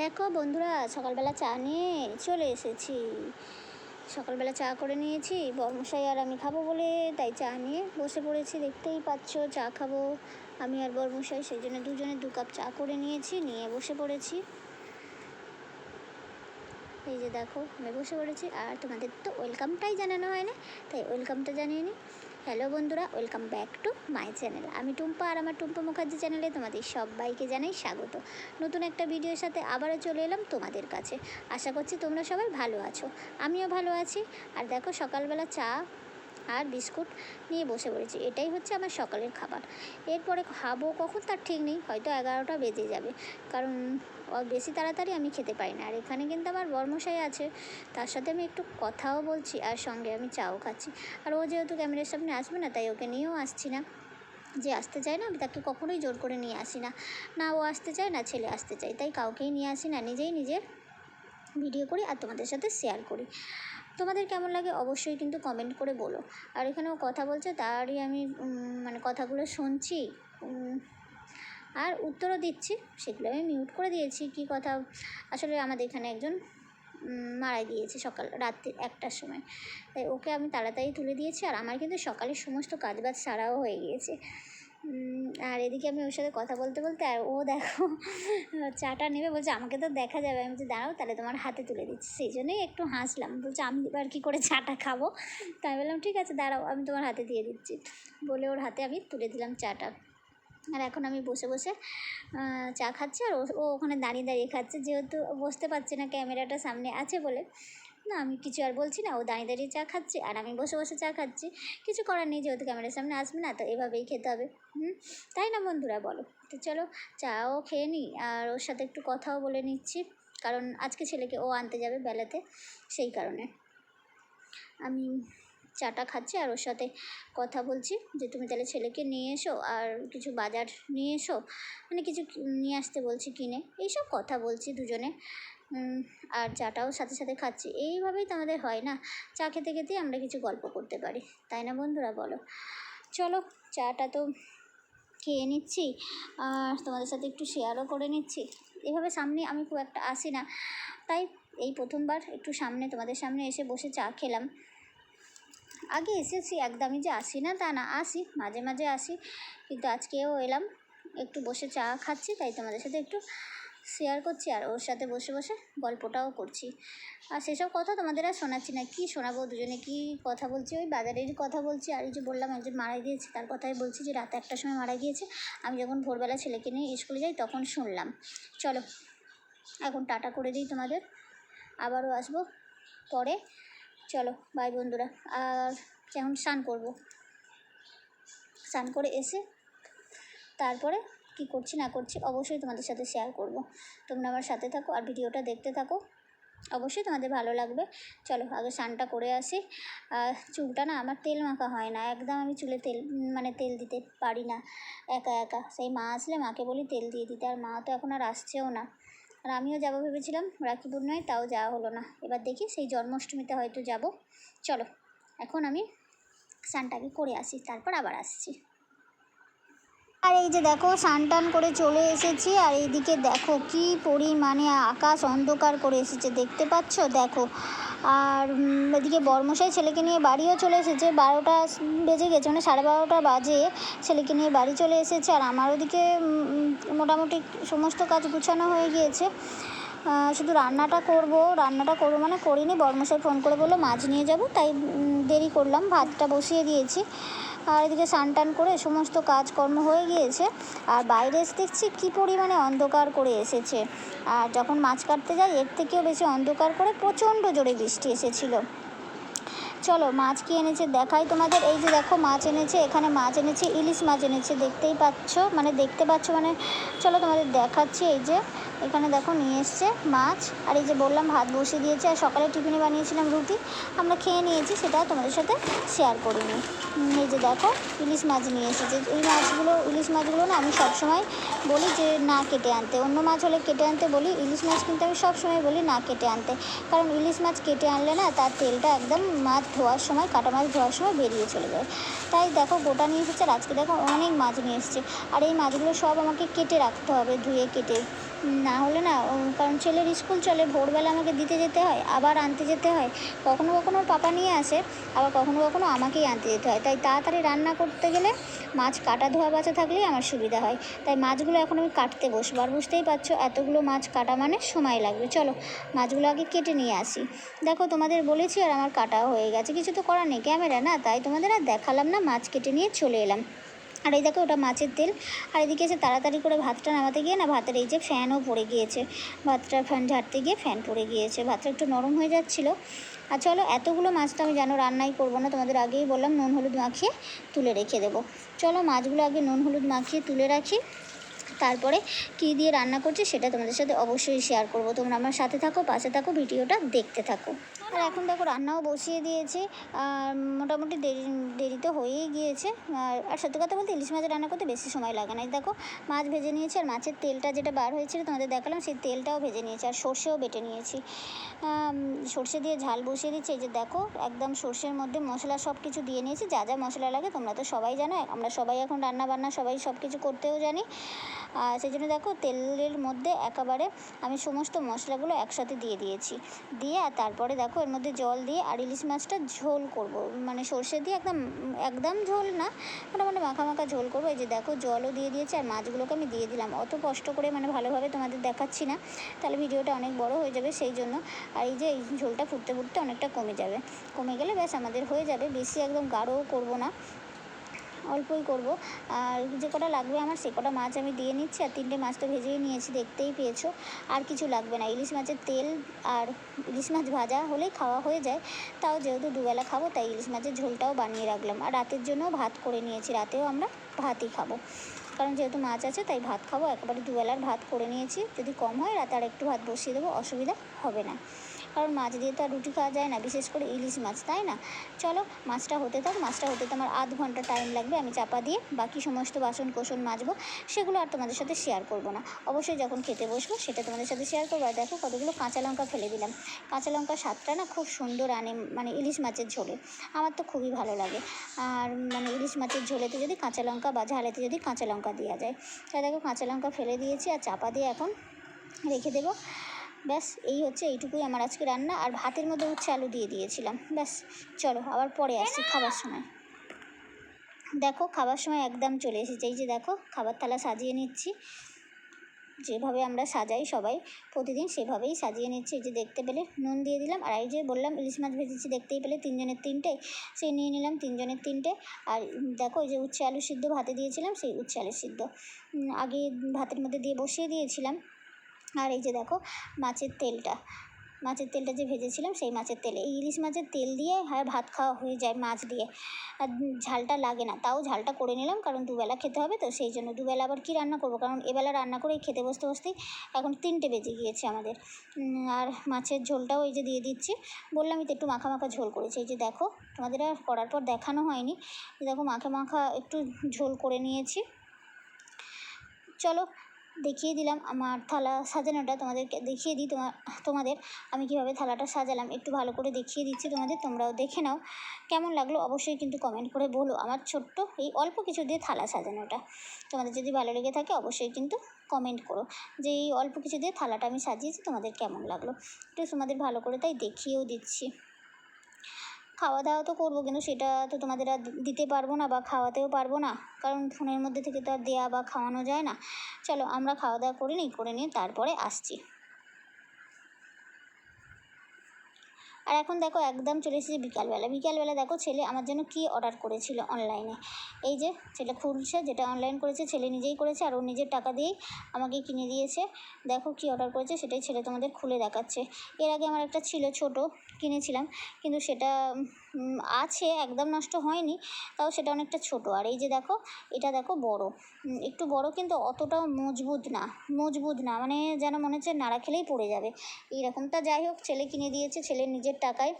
দেখো বন্ধুরা, সকালবেলা চা নিয়ে চলে এসেছি। সকালবেলা চা করে নিয়েছি, বর্মশাই আর আমি খাব বলে তাই চা নিয়ে বসে পড়েছি, দেখতেই পাচ্ছ চা খাব। আমি আর বর্মশাই, সেই জন্য দুজনে দু কাপ চা করে নিয়েছি, নিয়ে বসে পড়েছি। এই যে দেখো, আমি বসে পড়েছি আর তোমাদের তো ওয়েলকামটাই জানানো হয় না তাই ওয়েলকামটা জানিয়ে নিই। হ্যালো বন্ধুরা, welcome back to my channel. আমি টুম্পা আর আমার টুম্পা মুখার্জি চ্যানেলে তোমাদের সবাইকে জানাই স্বাগত। নতুন একটা ভিডিওর সাথে আবারও চলে এলাম তোমাদের কাছে। আশা করছি তোমরা সবাই ভালো আছো। আমিও ভালো আছি। আর দেখো সকালবেলা চা আর বিস্কুট নিয়ে বসে পড়েছি। এটাই হচ্ছে আমার সকালের খাবার। এরপরে খাব কখন তার ঠিক নেই, হয়তো এগারোটা বেজে যাবে। কারণ বেশি তাড়াতাড়ি আমি খেতে পারি না। আর এখানে কিন্তু আমার বর্মশাই আছে, তার সাথে আমি একটু কথাও বলছি আর সঙ্গে আমি চাও খাচ্ছি। আর ও যেহেতু ক্যামেরার সামনে আসবে না, তাই ওকে নিয়েও আসছি না। যে আসতে চায় না, আমি তাকে কখনোই জোর করে নিয়ে আসি না। না, ও আসতে চায় না, ছেলে আসতে চায়। তাই কাউকেই নিয়ে আসি না। নিজেই নিজের ভিডিও করি আর তোমাদের সাথে শেয়ার করি। তোমাদের কেমন লাগে অবশ্যই কিন্তু কমেন্ট করে বলো। আর এখানে ও কথা বলছে, তারই আমি মানে কথাগুলো শুনছি আর উত্তরও দিচ্ছি, সেগুলো আমি মিউট করে দিয়েছি, কি কথা, আসলে আমাদের এখানে একজন মারা গিয়েছে সকাল, রাত্রি একটার সময়। তাই ওকে আমি তাড়াতাড়ি তুলে দিয়েছি, আর আমার কিন্তু সকালের সমস্ত কাজবাজ সারাও হয়ে গিয়েছে। আর এদিকে আমি ওর সাথে কথা বলতে বলতে আর ও দেখো, চাটা নেবে, বলছে, আমাকে তো দেখা যাবে। আমি বলছি, দাঁড়াও, তাহলে তোমার হাতে তুলে দিচ্ছি। সেই জন্যই একটু হাসলাম। বলছে, আমি এবার কী করে চাটা খাব? তাই বললাম, ঠিক আছে, দাঁড়াও, আমি তোমার হাতে দিয়ে দিচ্ছি। বলে ওর হাতে আমি তুলে দিলাম চাটা। আর এখন আমি বসে বসে চা খাচ্ছি আর ও ওখানে দাঁড়িয়ে দাঁড়িয়ে খাচ্ছে। যেহেতু বসতে পারছে না ক্যামেরাটা সামনে আছে বলে। না, আমি কিছু আর বলছি না। ও দাঁড়িয়ে দাঁড়িয়ে চা খাচ্ছে আর আমি বসে বসে চা খাচ্ছি। কিছু করার নেই যেহেতু ক্যামেরার সামনে আসবে না, তো এভাবেই খেতে হবে। হুম? তাই না বন্ধুরা, বলো? তো চলো, চাও খেয়ে নিই আর ওর সাথে একটু কথাও বলে নিচ্ছি। কারণ আজকে ছেলেকে ও আনতে যাবে বেলাতে, সেই কারণে। আমি চাটা খাচ্ছি আর ওর সাথে কথা বলছি যে, তুমি তাহলে ছেলেকে নিয়ে এসো আর কিছু বাজার নিয়ে এসো। মানে কিছু নিয়ে আসতে বলছি কিনে। এইসব কথা বলছি দুজনে। আর চাটাও সাথে সাথে খাচ্ছি। এইভাবেই তো আমাদের হয় না? চা খেতে খেতেই আমরা কিছু গল্প করতে পারি। তাই না বন্ধুরা, বলো? চলো, চাটা তো খেয়ে নিচ্ছি। আর তোমাদের সাথে একটু শেয়ারও করে নিচ্ছি। এভাবে সামনে আমি খুব একটা আসি না। তাই এই প্রথমবার একটু সামনে, তোমাদের সামনে এসে বসে চা খেলাম। আগে এসেছি, একদমই যে আসি না তা না, আসি, মাঝে মাঝে আসি। কিন্তু আজকেও এলাম, একটু বসে চা খাচ্ছি, তাই তোমাদের সাথে একটু শেয়ার করছি আর ওর সাথে বসে বসে গল্পটাও করছি। আর সেসব কথা তোমাদের আর শোনাচ্ছি না, কি শোনাবো দুজনে কি কথা বলছি? ওই বাজারেরই কথা বলছি, আর এই যে বললাম একজন মারা গিয়েছে তার কথাই বলছি যে রাত একটার সময় মারা গিয়েছে আমি যখন ভোরবেলা ছেলেকে নিয়ে স্কুলে যাই তখন শুনলাম। চলো, এখন টাটা করে দিই তোমাদের। আবারও আসব পরে। চলো বাই বন্ধুরা। আর এখন স্নান করব। স্নান করে এসে তারপরে কি করছি না করছি অবশ্যই তোমাদের সাথে শেয়ার করব। তোমরা আমার সাথে থাকো আর ভিডিওটা দেখতে থাকো। অবশ্যই তোমাদের ভালো লাগবে। চলো আগে স্নানটা করে আসি। আর চুলটা না আমার তেল মাখা হয় না। একদম আমি চুলে তেল মানে তেল দিতে পারি না। একা একা। সেই মা আসলে মাকে বলি তেল দিয়ে দিতে। আর মা তো এখন আর আসছেও না। আর আমিও যাব ভেবেছিলাম, রাখি পূর্ণিমায় তাও যাওয়া হলো না। এবার দেখি সেই জন্মাষ্টমীতে হয়তো যাব। চলো, এখন আমি স্নানটাকে করে আসি, তারপর আবার আসছি। আর এই যে দেখো টান করে চলে এসেছি, আর এইদিকে দেখো কি পরিমাণে আকাশ অন্ধকার করে এসেছে, দেখতে পাচ্ছ? দেখো। আর এদিকে বর্মশাই ছেলেকে নিয়ে বাড়িও চলে এসেছে, বারোটা বেজে গেছে মানে সাড়ে বারোটা বাজে, ছেলেকে নিয়ে বাড়ি চলে এসেছে, আর আমার ওদিকে মোটামুটি সমস্ত কাজ গুছানো হয়ে গিয়েছে। শুধু রান্নাটা করব, রান্নাটা করব মানে করিনি, বর্মশাই ফোন করে বলল, মাছ নিয়ে যাব, তাই দেরি করলাম, ভাতটা বসিয়ে দিয়েছি। আর এদিকে স্নান টান করে সমস্ত কাজকর্ম হয়ে গিয়েছে, আর বাইরে এসে দেখছি কী পরিমাণে অন্ধকার করে এসেছে। আর যখন মাছ কাটতে যাই, এর থেকেও বেশি অন্ধকার করে প্রচণ্ড জোরে বৃষ্টি এসেছিল। চলো, মাছ কি এনেছে দেখাই তোমাদের। এই যে দেখো, মাছ এনেছে, এখানে মাছ এনেছে, ইলিশ মাছ এনেছে, দেখতেই পাচ্ছ মানে দেখতে পাচ্ছ মানে চলো তোমাদের দেখাচ্ছি, এই যে এখানে দেখো নিয়ে এসছে মাছ। আর এই যে বললাম, ভাত বসিয়ে দিয়েছে। আর সকালে টিফিনে বানিয়েছিলাম রুটি। আমরা খেয়ে নিয়েছি, সেটা তোমাদের সাথে শেয়ার করিনি এই যে দেখো, ইলিশ মাছ নিয়ে এসেছে। এই মাছগুলো, ইলিশ মাছগুলো না আমি সবসময় বলি যে না কেটে আনতে। অন্য মাছ হলে কেটে আনতে বলি, ইলিশ মাছ কিন্তু আমি সবসময় বলি না কেটে আনতে। কারণ ইলিশ মাছ কেটে আনলে না তার তেলটা একদম মাছ ধোয়ার সময়, কাটা মাছ ধোয়ার সময় বেরিয়ে চলে যায়। তাই দেখো, গোটা নিয়ে এসেছে। আর আজকে দেখো অনেক মাছ নিয়ে এসেছে। আর এই মাছগুলো সব আমাকে কেটে রাখতে হবে, ধুয়ে কেটে। না হলে না কারণ ছেলের স্কুল চলে, ভোরবেলা আমাকে দিতে যেতে হয়, আবার আনতে যেতে হয়। কখনো কখনো পাপা নিয়ে আসে, আবার কখনো কখনো আমাকেই আনতে যেতে হয়। তাই তাড়াতাড়ি রান্না করতে গেলে মাছ কাটা ধোয়া বাছা থাকলেই আমার সুবিধা হয়। তাই মাছগুলো এখন আমি কাটতে বসবো আর বুঝতেই পারছ? এতগুলো মাছ কাটা মানে সময় লাগবে। চলো, মাছগুলো আগে কেটে নিয়ে আসি। দেখো, তোমাদের বলেছি আর আমার কাটাও হয়ে গেছে। কিছু তো করার নেই, ক্যামেরা না? তাই তোমাদের আর দেখালাম না, মাছ কেটে নিয়ে চলে এলাম। আর এই দেখো ওটা মাছের তেল। আর এদিকে এসে তাড়াতাড়ি করে ভাতটা নামাতে গিয়ে না, ভাতের এই যে ফ্যানও পড়ে গিয়েছে। ভাতটা ফ্যান ঝাড়তে গিয়ে ফ্যান পড়ে গিয়েছে। ভাতটা একটু নরম হয়ে যাচ্ছিল। আর চলো, এতগুলো মাছটা আমি জানো রান্নাই করব না। তোমাদের আগেই বললাম, নুন, হলুদ মাখিয়ে তুলে রেখে দেবো। চলো, মাছগুলো আগে নুন, হলুদ মাখিয়ে তুলে রাখি। তারপরে কী দিয়ে রান্না করছি সেটা তোমাদের সাথে অবশ্যই শেয়ার করব। তোমরা আমার সাথে থাকো, পাশে থাকো, ভিডিওটা দেখতে থাকো। আর এখন দেখো রান্নাও বসিয়ে দিয়েছি। আর মোটামুটি দেরি দেরি তো হয়েই গিয়েছে। আর আর সত্যি কথা বলতে ইলিশ মাছ রান্না করতে বেশি সময় লাগে না। দেখো মাছ ভেজে নিয়েছি, আর মাছের তেলটা যেটা বার হয়েছিল তোমাদের দেখালাম, সেই তেলটাও ভেজে নিয়েছি, আর সর্ষেও বেটে নিয়েছি। সর্ষে দিয়ে ঝাল বসিয়ে দিচ্ছি, এই যে দেখো একদম সর্ষের মধ্যে মশলা সব কিছু দিয়ে নিয়েছি, যা যা মশলা লাগে তোমরা তো সবাই জানো, আমরা সবাই এখন রান্না বান্না সবাই সব কিছু করতেও জানি। সেই জন্য দেখো তেলের মধ্যে একেবারে আমি সমস্ত মশলাগুলো একসাথে দিয়ে দিয়েছি। দিয়ে আর তারপরে দেখো এর মধ্যে জল দিয়ে আর ইলিশ মাছটা ঝোল করব। মানে সর্ষে দিয়ে একদম একদম ঝোল না, মোটামুটি মাখা মাখা ঝোল করব। এই যে দেখো জলও দিয়ে দিয়েছি আর মাছগুলোকে আমি দিয়ে দিলাম। অত কষ্ট করে মানে ভালোভাবে তোমাদের দেখাচ্ছি না, তাহলে ভিডিওটা অনেক বড় হয়ে যাবে সেই জন্য। আর এই যে এই ঝোলটা ফুটতে ফুটতে অনেকটা কমে যাবে। কমে গেলে ব্যাস আমাদের হয়ে যাবে। বেশি একদম গাঢ়ও করব না। অল্পই করব। আর যে কটা লাগবে আমার সে কটা মাছ আমি দিয়ে নিচ্ছি আর তিনটে মাছ তো ভেজেই নিয়েছি, দেখতেই পেয়েছ। আর কিছু লাগবে না। ইলিশ মাছের তেল আর ইলিশ মাছ ভাজা হলেই খাওয়া হয়ে যায়। তাও যেহেতু দুবেলা খাব, তাই ইলিশ মাছের ঝোলটাও বানিয়ে রাখলাম। আর রাতের জন্য ভাত করে নিয়েছি, রাতেও আমরা ভাতই খাব। কারণ যেহেতু মাছ আছে, তাই ভাত খাব। একেবারে দুবেলার ভাত করে নিয়েছি। যদি কম হয়, রাতে আর একটু ভাত বসিয়ে দেবো, অসুবিধা হবে না। কারণ মাছ দিয়ে তো আর রুটি খাওয়া যায় না, বিশেষ করে ইলিশ মাছ, তাই না? চলো, মাছটা হতে থাক, মাছটা হতে তো আমার আধ ঘণ্টা টাইম লাগবে, আমি চাপা দিয়ে বাকি সমস্ত বাসন কোসন মাজবো, সেগুলো আর তোমাদের সাথে শেয়ার করব না। অবশ্যই যখন খেতে বসবো, সেটা তোমাদের সাথে শেয়ার করব। আর দেখো কতগুলো কাঁচা লঙ্কা ফেলে দিলাম। কাঁচা লঙ্কা স্বাদটা না খুব সুন্দর আনে মানে ইলিশ মাছের ঝোলে। আমার তো খুবই ভালো লাগে। আর মানে ইলিশ মাছের ঝোলেতে যদি কাঁচা লঙ্কা বা ঝালেতে যদি কাঁচা লঙ্কা দেওয়া যায়। তাই দেখো কাঁচা লঙ্কা ফেলে দিয়েছি আর চাপা দিয়ে এখন রেখে দেবো। ব্যাস, এই হচ্ছে এইটুকুই আমার আজকে রান্না। আর ভাতের মধ্যে উচ্ছে আলু দিয়ে দিয়েছিলাম। ব্যাস, চলো আবার পরে আসছি খাবার সময়। দেখো, খাবার সময় একদম চলে এসেছে। এই যে দেখো, খাবার থালা সাজিয়ে নিচ্ছি। যেভাবে আমরা সাজাই সবাই প্রতিদিন, সেভাবেই সাজিয়ে নিচ্ছি। এই যে দেখতে পেলে, নুন দিয়ে দিলাম। আর এই যে বললাম, ইলিশ মাছ ভেজেছি, দেখতেই পেলে তিনজনের তিনটে। সেই নিয়ে নিলাম তিনজনের তিনটে। আর দেখো, এই যে উচ্ছে আলু সিদ্ধ ভাতে দিয়েছিলাম, সেই উচ্ছে আলু সিদ্ধ। আগে ভাতের মধ্যে দিয়ে বসিয়ে দিয়েছিলাম। আর এই যে দেখো মাছের তেলটা মাছের তেলটা যে ভেজেছিলাম সেই মাছের তেলে। এই ইলিশ মাছের তেল দিয়ে হ্যাঁ ভাত খাওয়া হয়ে যায় মাছ দিয়ে। আর ঝালটা লাগে না, তাও ঝালটা করে নিলাম কারণ দুবেলা খেতে হবে তো সেই জন্য। দুবেলা আবার কী রান্না করব? কারণ এবেলা রান্না করেই খেতে বসতে বসতেই এখন তিনটে বেজে গিয়েছে আমাদের। আর মাছের ঝোলটাও এই যে দিয়ে দিচ্ছি। বললামই তো একটু মাখা মাখা ঝোল করেছি। এই যে দেখো তোমাদের আর করার পর দেখানো হয়নি। দেখো মাখা মাখা একটু ঝোল করে নিয়েছি। চলো দেখিয়ে দিলাম আমার থালা সাজানোটা। তোমাদেরকে দেখিয়ে দিই তোমার তোমাদের আমি কীভাবে থালাটা সাজালাম। একটু ভালো করে দেখিয়ে দিচ্ছি তোমাদের, তোমরাও দেখে নাও। কেমন লাগল অবশ্যই কিন্তু কমেন্ট করে বলো আমার ছোট্ট এই অল্প কিছু দিয়ে থালা সাজানোটা। তোমাদের যদি ভালো লেগে থাকে অবশ্যই কিন্তু কমেন্ট করো। যে এই অল্প কিছু দিয়ে থালাটা আমি সাজিয়েছি তোমাদের কেমন লাগল? একটু তোমাদের ভালো করে তাই দেখিয়েও দিচ্ছি। খাওয়া দাওয়া তো করব, কিন্তু সেটা তো তোমাদের আর দিতে পারব না বা খাওয়াতেও পারব না। কারণ ফোনের মধ্যে থেকে তো আর দেওয়া বা খাওয়ানো যায় না। চলো আমরা খাওয়া দাওয়া করে নিই, করে নিয়ে তারপরে আসছি। আর এখন দেখো একদম চলে এসেছে বিকালবেলা। বিকালবেলা দেখো ছেলে আমার জন্য কি অর্ডার করেছিল অনলাইনে এই যে ছেলে খুলছে, যেটা অনলাইন করেছে, ছেলে নিজেই করেছে আর ও নিজের টাকা দিয়েই আমাকে কিনে দিয়েছে। দেখো কি অর্ডার করেছে, সেটাই ছেলে তোমাদের খুলে দেখাচ্ছে। এর আগে আমার একটা ছিল ছোট, কিনেছিলাম। কিন্তু সেটা আছে, একদম নষ্ট হয়নি, তাও সেটা অনেকটা ছোট। আর এই যে দেখো, এটা দেখো বড়। একটু বড় কিন্তু অতটাও মজবুত না মজবুত না মানে যেন মনে হচ্ছে নাড়া খেলেই পড়ে যাবে। এইরকমটা যাই হোক, ছেলে কিনে দিয়েছে ছেলের নিজের টাকায়।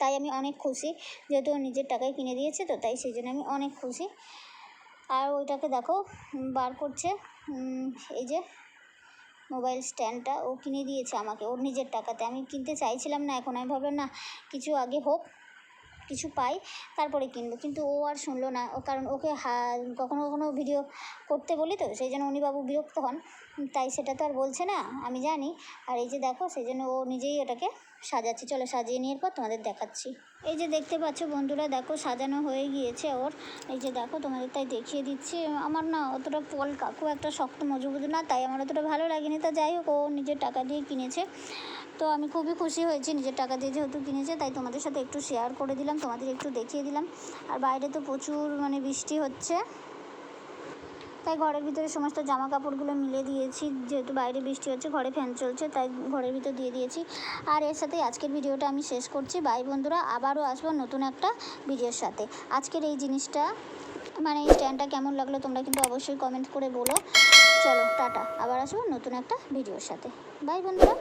তাই আমি অনেক খুশি, যেহেতু নিজের টাকায় কিনে দিয়েছে তো, তাই সেই জন্য আমি অনেক খুশি। আর ওইটাকে দেখো বার করছে এই যে মোবাইল স্ট্যান্ডটা, ও কিনে দিয়েছে আমাকে, ওর নিজের টাকাতে। আমি কিনতে চাইছিলাম না, এখন আমি ভাবলাম না, কিছু আগে হোক কিছু পাই, তারপরে কিনবো। কিন্তু ও আর শুনলো না, ও কারণ ওকে হা, কখনো কখনো ভিডিও করতে বলি তো, সেই জন্য উনি বাবু বিরক্ত হন। তাই সেটা তো আর বলছে না, আমি জানি। আর এই যে দেখো, সেই জন্য ও নিজেই ওটাকে সাজাচ্ছে, চলো সাজিয়ে নিয়ে পর তোমাদের দেখাচ্ছি। এই যে দেখতে পাচ্ছ বন্ধুরা, দেখো সাজানো হয়ে গিয়েছে ওর। এই যে দেখো তোমাদের তাই দেখিয়ে দিচ্ছি। আমার না অতটা পল কাকু একটা শক্ত মজবুত না, তাই আমার অতটা ভালো লাগেনি। তা যাই হোক, ও নিজের টাকা দিয়ে কিনেছে। তো আমি খুবই খুশি হয়েছি নিজের টাকা দিয়ে যেহেতু কিনেছে, তাই তোমাদের সাথে একটু শেয়ার করে দিলাম, তোমাদের একটু দেখিয়ে দিলাম। আর বাইরে তো প্রচুর মানে বৃষ্টি হচ্ছে। তাই ঘরের ভিতরে সমস্ত জামা কাপড়গুলো মিলে দিয়েছি। যেহেতু বাইরে বৃষ্টি হচ্ছে, ঘরে ফ্যান চলছে, তাই ঘরের ভিতর দিয়ে দিয়েছি। আর এর সাথে আজকের ভিডিওটা আমি শেষ করছি। বাই বন্ধুরা, আবারও আসব নতুন একটা ভিডিওর সাথে। আজকের এই জিনিসটা মানে এই স্ট্যান্ডটা কেমন লাগল তোমরা কিন্তু অবশ্যই কমেন্ট করে বলো। চলো, টাটা। আবার আসব নতুন একটা ভিডিওর সাথে। বাই বন্ধুরা।